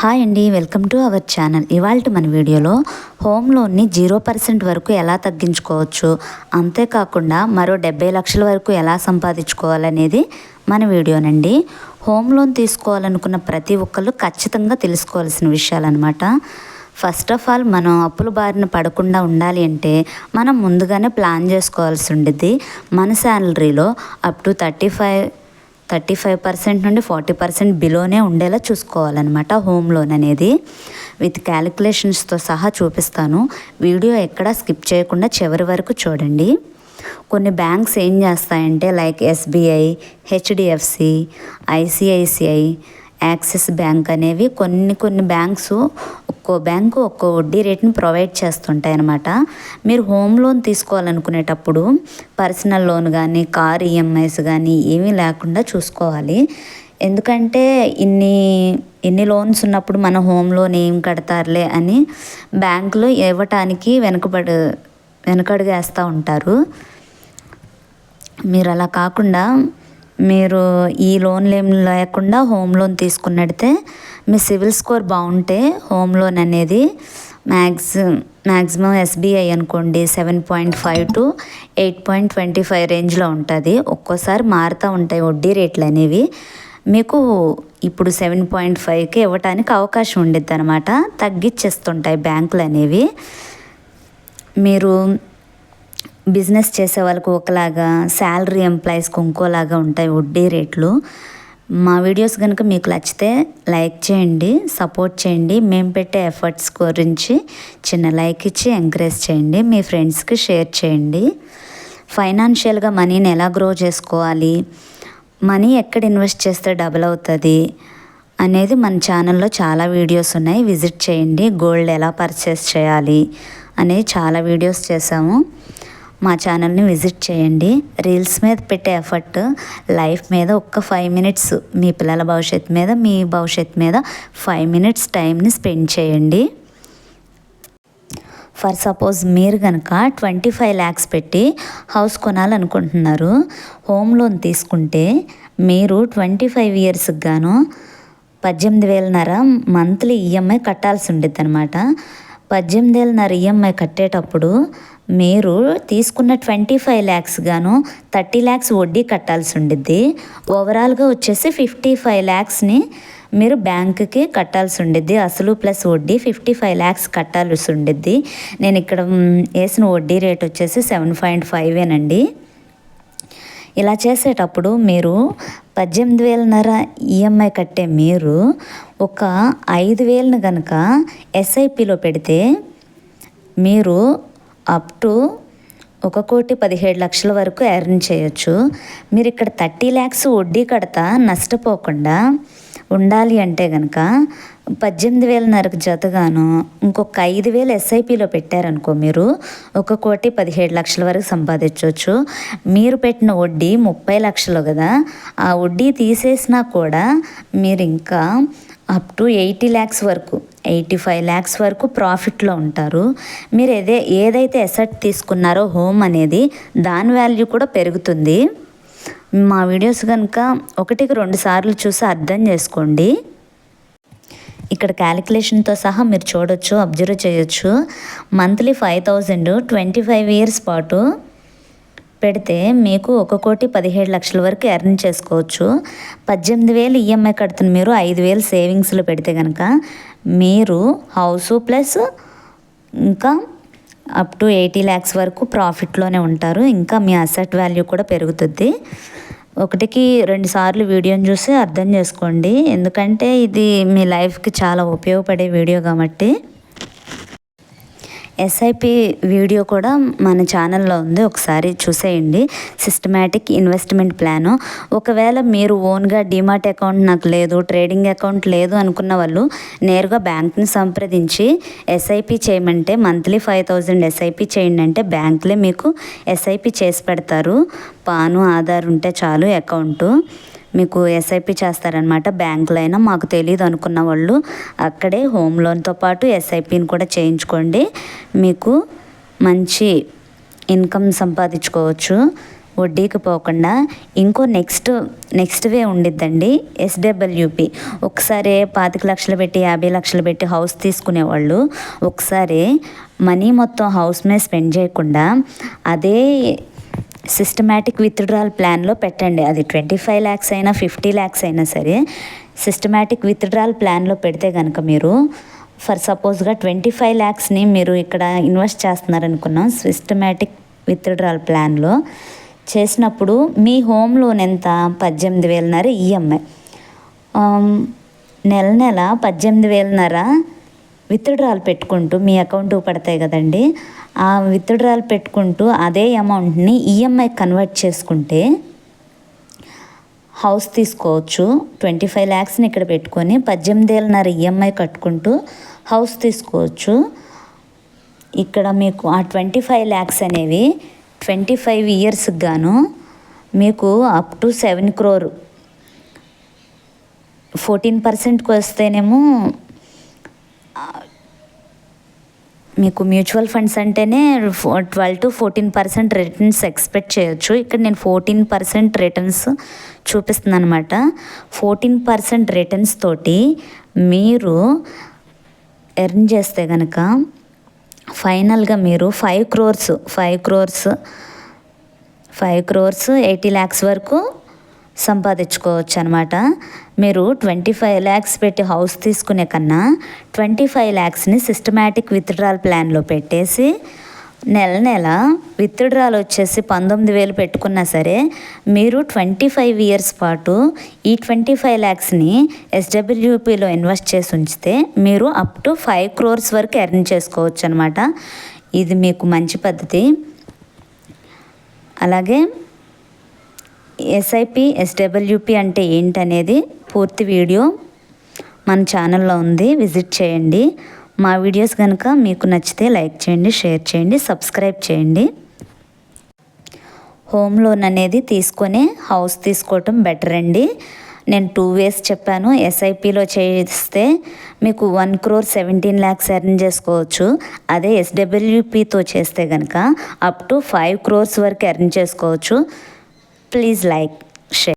Hi అండి welcome to our channel. ఇవాళ మన వీడియోలో హోమ్ లోన్ని జీరో పర్సెంట్ వరకు ఎలా తగ్గించుకోవచ్చు అంతేకాకుండా మరో డెబ్బై లక్షల వరకు ఎలా సంపాదించుకోవాలనేది మన వీడియోనండి. హోమ్ లోన్ తీసుకోవాలనుకున్న ప్రతి ఒక్కళ్ళు ఖచ్చితంగా తెలుసుకోవాల్సిన విషయాలన్నమాట. ఫస్ట్ ఆఫ్ ఆల్ మనం అప్పుల బారిన పడకుండా ఉండాలి అంటే మనం ముందుగానే ప్లాన్ చేసుకోవాల్సి ఉండిద్ది. మన శాలరీలో up to thirty five thirty five percent నుండి ఫార్టీ పర్సెంట్ బిలోనే ఉండేలా చూసుకోవాలన్నమాట హోమ్ లోన్ అనేది. విత్ క్యాలిక్యులేషన్స్తో సహా చూపిస్తాను. వీడియో ఎక్కడా స్కిప్ చేయకుండా చివరి వరకు చూడండి. కొన్ని బ్యాంక్స్ ఏం చేస్తాయంటే like SBI HDFC ICICI Axis bank అనేవి కొన్ని కొన్ని బ్యాంక్స్ ఒక్కో బ్యాంకు ఒక్కో వడ్డీ రేట్ని ప్రొవైడ్ చేస్తుంటాయి అన్నమాట మీరు హోమ్ లోన్ తీసుకోవాలనుకునేటప్పుడు పర్సనల్ లోన్ కానీ కార్ ఈఎంఐస్ కానీ ఏమీ లేకుండా చూసుకోవాలి. ఎందుకంటే ఇన్ని ఇన్ని లోన్స్ ఉన్నప్పుడు మన హోమ్ లోన్ ఏం కడతారులే అని బ్యాంకులో ఇవ్వటానికి వెనుకబడి వెనకడుగేస్తూ ఉంటారు. మీరు అలా కాకుండా మీరు ఈ లోన్లు ఏం లేకుండా హోమ్ లోన్ తీసుకున్నట్టే మీ సివిల్ స్కోర్ బాగుంటే హోమ్ లోన్ అనేది మ్యాక్స్ మ్యాక్సిమం ఎస్బీఐ అనుకోండి seven point five to eight point twenty five రేంజ్లో ఉంటుంది. ఒక్కోసారి మారుతూ ఉంటాయి వడ్డీ రేట్లు అనేవి. మీకు ఇప్పుడు సెవెన్ పాయింట్ ఫైవ్కి ఇవ్వటానికి అవకాశం ఉండిద్ది అనమాట తగ్గించేస్తుంటాయి బ్యాంకులు అనేవి మీరు బిజినెస్ చేసే వాళ్ళకు ఒకలాగా శాలరీ ఎంప్లాయీస్కి ఇంకోలాగా ఉంటాయి వడ్డీ రేట్లు. మా వీడియోస్ కనుక మీకు నచ్చితే లైక్ చేయండి సపోర్ట్ చేయండి. మేము పెట్టే ఎఫర్ట్స్ గురించి చిన్న లైక్ ఇచ్చి ఎంకరేజ్ చేయండి మీ ఫ్రెండ్స్కి షేర్ చేయండి. ఫైనాన్షియల్గా మనీని ఎలా గ్రో చేసుకోవాలి మనీ ఎక్కడ ఇన్వెస్ట్ చేస్తే డబుల్ అవుతుంది అనేది మన ఛానల్లో చాలా వీడియోస్ ఉన్నాయి. విజిట్ చేయండి గోల్డ్ ఎలా పర్చేస్ చేయాలి అనేది చాలా వీడియోస్ చేసాము. మా ఛానల్ని విజిట్ చేయండి. రీల్స్ మీద పెట్టే ఎఫర్ట్ లైఫ్ మీద ఒక్క ఫైవ్ మినిట్స్ మీ పిల్లల భవిష్యత్తు మీద మీ భవిష్యత్తు మీద ఫైవ్ మినిట్స్ టైంని స్పెండ్ చేయండి. ఫర్ సపోజ్ మీరు కనుక ట్వంటీ ఫైవ్ ల్యాక్స్ పెట్టి హౌస్ కొనాలనుకుంటున్నారు. హోమ్ లోన్ తీసుకుంటే మీరు ట్వంటీ ఫైవ్ ఇయర్స్కి గాను పద్దెనిమిది వేలన్నర మంత్లీ ఈఎంఐ కట్టాల్సి ఉండేది అనమాట పద్దెనిమిది నా ఈఎంఐ కట్టేటప్పుడు మీరు తీసుకున్న ట్వంటీ ఫైవ్ ల్యాక్స్ గాను థర్టీ ల్యాక్స్ వడ్డీ కట్టాల్సి ఉండిద్ది ఓవరాల్గా వచ్చేసి ఫిఫ్టీ ఫైవ్ ల్యాక్స్ని మీరు బ్యాంకుకి కట్టాల్సి ఉండిద్ది అసలు ప్లస్ వడ్డీ ఫిఫ్టీ ఫైవ్ ల్యాక్స్ కట్టాల్సి ఉండిద్ది నేను ఇక్కడ వేసిన వడ్డీ రేట్ వచ్చేసి సెవెన్ పాయింట్ ఫైవేనండి ఇలా చేసేటప్పుడు మీరు పద్దెనిమిది వేలన్నర ఈఎంఐ కట్టే మీరు ఒక ఐదు వేలను కనుక ఎస్ఐపిలో పెడితే మీరు అప్ టు ఒక కోటి పదిహేడు లక్షల వరకు ఎర్న్ చేయొచ్చు. మీరు ఇక్కడ థర్టీ ల్యాక్స్ వడ్డీ కడతా నష్టపోకుండా ఉండాలి అంటే కనుక పద్దెనిమిది వేలన్నరకు జతగాను ఇంకొక ఐదు వేలు ఎస్ఐపిలో పెట్టారనుకో మీరు ఒక కోటి పదిహేడు లక్షల వరకు సంపాదించవచ్చు. మీరు పెట్టిన వడ్డీ ముప్పై లక్షలు కదా. ఆ వడ్డీ తీసేసినా కూడా మీరు ఇంకా అప్ టు ఎయిటీ ల్యాక్స్ వరకు ఎయిటీ ఫైవ్ ల్యాక్స్ వరకు ప్రాఫిట్లో ఉంటారు. మీరు ఏదే ఏదైతే ఎసెట్ తీసుకున్నారో హోమ్ అనేది దాని వాల్యూ కూడా పెరుగుతుంది. మా వీడియోస్ కనుక ఒకటికి రెండు సార్లు చూసి అర్థం చేసుకోండి. ఇక్కడ క్యాలిక్యులేషన్తో సహా మీరు చూడొచ్చు అబ్జర్వ్ చేయొచ్చు. Monthly five thousand twenty five years పాటు పెడితే మీకు ఒక కోటి పదిహేడు లక్షల వరకు ఎర్న్ చేసుకోవచ్చు. పద్దెనిమిది వేలు ఈఎంఐ కడుతున్న మీరు ఐదు వేలు సేవింగ్స్లో పెడితే కనుక మీరు హౌసు ప్లస్ ఇంకా అప్ టు ఎయిటీ ల్యాక్స్ వరకు ప్రాఫిట్లోనే ఉంటారు. ఇంకా మీ అసెట్ వాల్యూ కూడా పెరుగుతుంది. ఒకటికి రెండు సార్లు వీడియోని చూసి అర్థం చేసుకోండి. ఎందుకంటే ఇది మీ లైఫ్కి చాలా ఉపయోగపడే వీడియో కాబట్టి. ఎస్ఐపి వీడియో కూడా మన ఛానల్లో ఉంది. ఒకసారి చూసేయండి. సిస్టమేటిక్ ఇన్వెస్ట్మెంట్ ప్లాను ఒకవేళ మీరు ఓన్గా డిమాట్ అకౌంట్ నాకు లేదు ట్రేడింగ్ అకౌంట్ లేదు అనుకున్న వాళ్ళు నేరుగా బ్యాంక్ని సంప్రదించి ఎస్ఐపి చేయమంటే మంత్లీ ఫైవ్ థౌజండ్ ఎస్ఐపి చేయండి అంటే బ్యాంకులే మీకు ఎస్ఐపి చేసి పెడతారు. పాను ఆధార్ ఉంటే చాలు అకౌంటు మీకు ఎస్ఐపి చేస్తారనమాట బ్యాంకులో అయినా మాకు తెలియదు అనుకున్న వాళ్ళు అక్కడే హోమ్ లోన్తో పాటు ఎస్ఐపిని కూడా చేయించుకోండి. మీకు మంచి ఇన్కమ్ సంపాదించుకోవచ్చు. వడ్డీకి పోకుండా. ఇంకో నెక్స్ట్ నెక్స్ట్ వే ఉండిద్దండి ఎస్డబ్ల్యూపి ఒకసారి పాతిక లక్షలు పెట్టి యాభై లక్షలు పెట్టి హౌస్ తీసుకునేవాళ్ళు. ఒకసారి మనీ మొత్తం హౌస్ మీద స్పెండ్ చేయకుండా అదే సిస్టమేటిక్ విత్డ్రాల్ ప్లాన్లో పెట్టండి. అది ట్వంటీ ఫైవ్ ల్యాక్స్ అయినా ఫిఫ్టీ ల్యాక్స్ అయినా సరే సిస్టమేటిక్ విత్డ్రాల్ ప్లాన్లో పెడితే కనుక మీరు ఫర్ సపోజ్గా ట్వంటీ ఫైవ్ ల్యాక్స్ని మీరు ఇక్కడ ఇన్వెస్ట్ చేస్తున్నారనుకున్నాం సిస్టమేటిక్ విత్డ్రాల్ ప్లాన్లో చేసినప్పుడు మీ హోమ్ లోన్ ఎంత? పద్దెనిమిది వేలన్నర ఈఎంఐ నెల నెల పద్దెనిమిది వేలన్నర విత్డ్రాల్ పెట్టుకుంటూ మీ అకౌంట్ పడతాయి కదండి ఆ విత్డ్రాల్ పెట్టుకుంటూ అదే అమౌంట్ని ఈఎంఐ కన్వర్ట్ చేసుకుంటే హౌస్ తీసుకోవచ్చు. ట్వంటీ ఫైవ్ ల్యాక్స్ని ఇక్కడ పెట్టుకొని పద్దెనిమిది ఏళ్ళన్నర ఈఎంఐ కట్టుకుంటూ హౌస్ తీసుకోవచ్చు. ఇక్కడ మీకు ఆ ట్వంటీ ఫైవ్ ల్యాక్స్ అనేవి ట్వంటీ ఫైవ్ ఇయర్స్కి గాను మీకు up to seven crore. Fourteen పర్సెంట్కి వస్తేనేమో మీకు మ్యూచువల్ ఫండ్స్ అంటేనే twelve to fourteen percent returns expect చేయొచ్చు. ఇక్కడ నేను ఫోర్టీన్ పర్సెంట్ రిటర్న్స్ చూపిస్తుందనమాట అనమాట ఫోర్టీన్ పర్సెంట్ రిటర్న్స్ తోటి మీరు ఎర్న్ చేస్తే కనుక ఫైనల్గా మీరు five crores five crores five crores eighty lakhs వరకు సంపాదించుకోవచ్చు అనమాట మీరు ట్వంటీ ఫైవ్ ల్యాక్స్ పెట్టి హౌస్ తీసుకునే కన్నా ట్వంటీ ఫైవ్ ల్యాక్స్ని సిస్టమేటిక్ విత్డ్రాల్ ప్లాన్లో పెట్టేసి నెల నెల విత్డ్రాల్ వచ్చేసి పంతొమ్మిది వేలు పెట్టుకున్నా సరే మీరు ట్వంటీ ఫైవ్ ఇయర్స్ పాటు ఈ ట్వంటీ ఫైవ్ ల్యాక్స్ని ఎస్డబ్ల్యూపీలో ఇన్వెస్ట్ చేసి ఉంచితే మీరు అప్ టు ఫైవ్ క్రోర్స్ వరకు ఎర్న్ చేసుకోవచ్చు అనమాట ఇది మీకు మంచి పద్ధతి. అలాగే ఎస్ఐపి ఎస్డబ్ల్యూపి అంటే ఏంటనేది పూర్తి వీడియో మన ఛానల్లో ఉంది. విజిట్ చేయండి. మా వీడియోస్ కనుక మీకు నచ్చితే లైక్ చేయండి షేర్ చేయండి సబ్స్క్రైబ్ చేయండి. హోమ్ లోన్ అనేది తీసుకొని హౌస్ తీసుకోవటం బెటర్ అండి. నేను టూ వేస్ చెప్పాను. ఎస్ఐపిలో చేస్తే మీకు one crore seventeen lakhs earn చేసుకోవచ్చు. అదే ఎస్డబ్ల్యూపితో చేస్తే కనుక అప్ టు ఫైవ్ క్రోర్స్ వరకు ఎర్న్ చేసుకోవచ్చు. Please like share